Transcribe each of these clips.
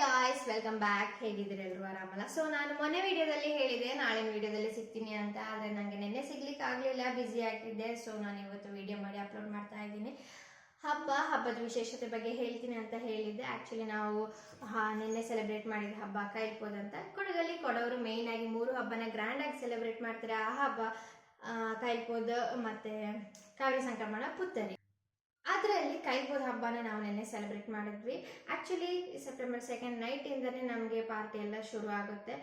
Guys welcome back ಹೇಗಿದ್ದೀರಿ ಎಲ್ಲರೂ ಆರಾಮಲ್ಲ? ಸೊ ನಾನು ಮೊನ್ನೆ ವಿಡಿಯೋದಲ್ಲಿ ಹೇಳಿದೆ, ನಾಳೆ ವಿಡಿಯೋದಲ್ಲಿ ಸಿಗ್ತೀನಿ ಅಂತ. ಆದರೆ ನನಗೆ ನಿನ್ನೆ ಸಿಗ್ಲಿಕ್ಕೆ ಆಗಲಿಲ್ಲ ಬ್ಯುಸಿ ಆಗಿದ್ದೆ. ಸೊ ನಾನು ಇವತ್ತು ವಿಡಿಯೋ ಮಾಡಿ ಅಪ್ಲೋಡ್ ಮಾಡ್ತಾ ಇದ್ದೀನಿ. ಹಬ್ಬ, ಹಬ್ಬದ ವಿಶೇಷತೆ ಬಗ್ಗೆ ಹೇಳ್ತೀನಿ ಅಂತ ಹೇಳಿದ್ದೆ. ಆ್ಯಕ್ಚುಲಿ ನಾವು ನಿನ್ನೆ ಸೆಲೆಬ್ರೇಟ್ ಮಾಡಿದ ಹಬ್ಬ ಕೈಲ್ಪೋದ್ ಅಂತ. ಕೊಡಗಲ್ಲಿ ಕೊಡವರು ಮೇಯ್ನ್ ಆಗಿ ಮೂರು ಹಬ್ಬನ ಗ್ರ್ಯಾಂಡಾಗಿ ಸೆಲೆಬ್ರೇಟ್ ಮಾಡ್ತಾರೆ. ಆ ಹಬ್ಬ ಕೈಲ್ಪೋದ್ ಮತ್ತು ಕಾವ್ಯ ಸಂಕ್ರಮಣ, ಪುತ್ತರಿ. ಕೈಲ್ಪೋದ್ ಹಬ್ಬನ ನಾವು ನಿನ್ನೆ ಸೆಲೆಬ್ರೇಟ್ ಮಾಡಿದ್ವಿ. ಆ್ಯಕ್ಚುಲಿ ಸೆಪ್ಟೆಂಬರ್ ಸೆಕೆಂಡ್ ನೈಟಿಂದನೇ ನಮಗೆ ಪಾರ್ಟಿ ಎಲ್ಲ ಶುರು ಆಗುತ್ತೆ.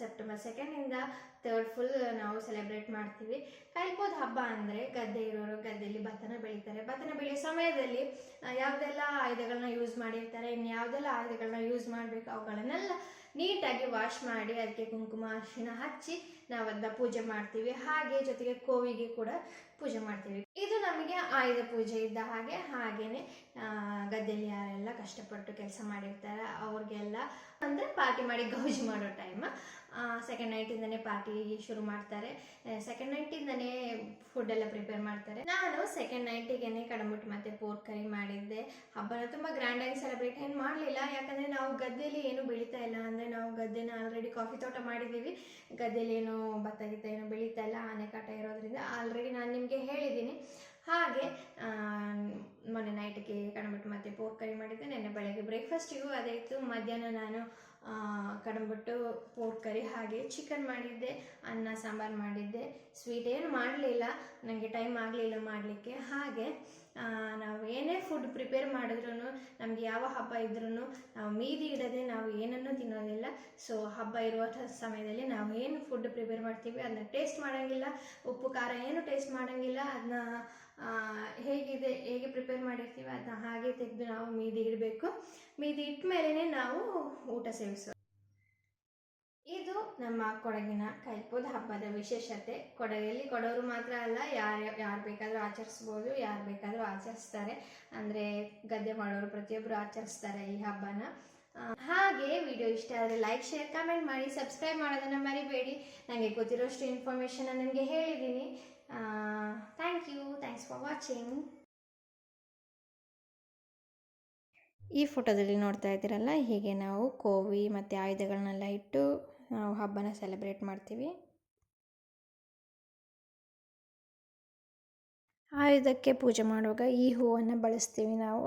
ಸೆಪ್ಟೆಂಬರ್ ಸೆಕೆಂಡಿಂದ ತರ್ಡ್ ಫುಲ್ ನಾವು ಸೆಲೆಬ್ರೇಟ್ ಮಾಡ್ತೀವಿ. ಕೈಲ್ಪೋದ್ ಹಬ್ಬ ಅಂದರೆ ಗದ್ದೆ ಇರೋರು ಗದ್ದೆಯಲ್ಲಿ ಭತ್ತನ ಬೆಳೀತಾರೆ. ಭತ್ತನ ಬೆಳೆಯೋ ಸಮಯದಲ್ಲಿ ಯಾವುದೆಲ್ಲ ಆಯುಧಗಳನ್ನ ಯೂಸ್ ಮಾಡಿರ್ತಾರೆ ಇನ್ನು ಯಾವುದೆಲ್ಲ ಆಯುಧಗಳನ್ನ ಯೂಸ್ ಮಾಡಬೇಕು ಅವುಗಳನ್ನೆಲ್ಲ ನೀಟಾಗಿ ವಾಶ್ ಮಾಡಿ ಅದಕ್ಕೆ ಕುಂಕುಮ ಅರಿಶಿನ ಹಚ್ಚಿ ನಾವು ಅದನ್ನ ಪೂಜೆ ಮಾಡ್ತೀವಿ. ಹಾಗೆ ಜೊತೆಗೆ ಕೋವಿಗೆ ಕೂಡ ಪೂಜೆ ಮಾಡ್ತೀವಿ. ಇದು ನಮಗೆ ಆಯುಧ ಪೂಜೆ ಇದ್ದ ಹಾಗೆ, ಹಾಗೇನೆ ಗದ್ದೆಯಲ್ಲಿ ಯಾರೆಲ್ಲ ಕಷ್ಟಪಟ್ಟು ಕೆಲಸ ಮಾಡಿರ್ತಾರೆ, ಅವ್ರಿಗೆಲ್ಲ ಅಂದರೆ ಪಾರ್ಟಿ ಮಾಡಿ ಗೌಜಿ ಮಾಡೋ ಟೈಮ್ ಸೆಕೆಂಡ್ ನೈಟಿಂದನೇ ಪಾರ್ಟಿ ಶುರು ಮಾಡ್ತಾರೆ. ಸೆಕೆಂಡ್ ನೈಟಿಂದನೇ ಫುಡ್ ಎಲ್ಲ ಪ್ರಿಪೇರ್ ಮಾಡ್ತಾರೆ. ನಾನು ಸೆಕೆಂಡ್ ನೈಟಿಗೆನೆ ಕಡಂಬುಟ್ಟು ಮತ್ತೆ ಪೋರ್ಕ್ ಕರಿ ಮಾಡಿದ್ದೆ. ಹಬ್ಬನ ತುಂಬ ಗ್ರ್ಯಾಂಡಾಗಿ ಸೆಲೆಬ್ರೇಟ್ ಏನು ಮಾಡಲಿಲ್ಲ. ಯಾಕಂದರೆ ನಾವು ಗದ್ದೆಯಲ್ಲಿ ಏನು ಬೆಳೀತಾ ಇಲ್ಲ ಅಂದರೆ ನಾವು ಗದ್ದೆನ ಆಲ್ರೆಡಿ ಕಾಫಿ ತೋಟ ಮಾಡಿದ್ದೀವಿ. ಗದ್ದೆಯಲ್ಲಿ ಏನು ಭತ್ತ ಗಿತ್ತ ಏನು ಬೆಳೀತಾ ಇಲ್ಲ ಆನೆಕಾಟ ಇರೋದ್ರಿಂದ ಆಲ್ರೆಡಿ ನಾನು ನಿಮಗೆ ಹೇಳಿದ್ದೀನಿ. ಹಾಗೆ ಮೊನ್ನೆ ನೈಟ್ಗೆ ಕಡಂಬಿಟ್ಟು ಮತ್ತೆ ಪೋರ್ಕ್ ಕರಿ ಮಾಡಿದ್ದೆ. ನೆನ್ನೆ ಬೆಳಗ್ಗೆ ಬ್ರೇಕ್ಫಾಸ್ಟಿಗೂ ಅದೇ ಇತ್ತು. ಮಧ್ಯಾಹ್ನ ನಾನು ಕಡಂಬಿಟ್ಟು ಪೋರ್ಕ್ ಕರಿ ಹಾಗೆ ಚಿಕನ್ ಮಾಡಿದ್ದೆ. ಅನ್ನ, ಸಾಂಬಾರು ಮಾಡಿದ್ದೆ. ಸ್ವೀಟ್ ಏನು ಮಾಡಲಿಲ್ಲ. ನನಗೆ ಟೈಮ್ ಆಗಲಿಲ್ಲ ಮಾಡಲಿಕ್ಕೆ. ಹಾಗೆ ನಾವು ಏನೇ ಫುಡ್ ಪ್ರಿಪೇರ್ ಮಾಡಿದ್ರು ನಮ್ಗೆ ಯಾವ ಹಬ್ಬ ಇದ್ರೂ ನಾವು ಮೀದಿ ಇಡದೆ ನಾವು ಏನನ್ನು ತಿನ್ನೋದಿಲ್ಲ. ಸೊ ಹಬ್ಬ ಇರುವಂಥ ಸಮಯದಲ್ಲಿ ನಾವು ಏನು ಫುಡ್ ಪ್ರಿಪೇರ್ ಮಾಡ್ತೀವಿ ಅದನ್ನ ಟೇಸ್ಟ್ ಮಾಡೋಂಗಿಲ್ಲ. ಉಪ್ಪು, ಖಾರ ಏನು ಟೇಸ್ಟ್ ಮಾಡೋಂಗಿಲ್ಲ. ಅದನ್ನ ಮಾಡಿರ್ತೀವಿ ಅದನ್ನ ಹಾಗೆ ತೆಗೆದು ನಾವು ಮೀದಿ ಇಡಬೇಕು. ಮೀದಿ ಇಟ್ಟ ಮೇಲೇ ನಾವು ಊಟ ಸೇವಿಸೋದು. ಇದು ನಮ್ಮ ಕೊಡಗಿನ ಕೈಪೋದ ಹಬ್ಬದ ವಿಶೇಷತೆ. ಕೊಡಗಲ್ಲಿ ಕೊಡೋರು ಮಾತ್ರ ಅಲ್ಲ, ಯಾರು ಯಾರು ಬೇಕಾದರೂ ಆಚರಿಸ್ಬೋದು, ಯಾರು ಬೇಕಾದರೂ ಆಚರಿಸ್ತಾರೆ. ಅಂದರೆ ಗದ್ದೆ ಮಾಡೋರು ಪ್ರತಿಯೊಬ್ಬರು ಆಚರಿಸ್ತಾರೆ ಈ ಹಬ್ಬನ. ಹಾಗೆ ವಿಡಿಯೋ ಇಷ್ಟ ಆದರೆ ಲೈಕ್ ಶೇರ್ ಕಮೆಂಟ್ ಮಾಡಿ ಸಬ್ಸ್ಕ್ರೈಬ್ ಮಾಡೋದನ್ನು ಮರಿಬೇಡಿ. ನನಗೆ ಗೊತ್ತಿರೋಷ್ಟು ಇನ್ಫಾರ್ಮೇಷನ್ನ ನಿಮಗೆ ಹೇಳಿದ್ದೀನಿ thank you thanks for watching ಈ ಫೋಟೋದಲ್ಲಿ ನೋಡ್ತಾ ಇದ್ದೀರಲ್ಲ, ಹೀಗೆ ನಾವು ಕೋವಿ ಮತ್ತು ಆಯುಧಗಳನ್ನೆಲ್ಲ ಇಟ್ಟು ನಾವು ಹಬ್ಬನ ಸೆಲೆಬ್ರೇಟ್ ಮಾಡ್ತೀವಿ. ಆಯುಧಕ್ಕೆ ಪೂಜೆ ಮಾಡುವಾಗ ಈ ಹೂವನ್ನು ಬಳಸ್ತೀವಿ ನಾವು.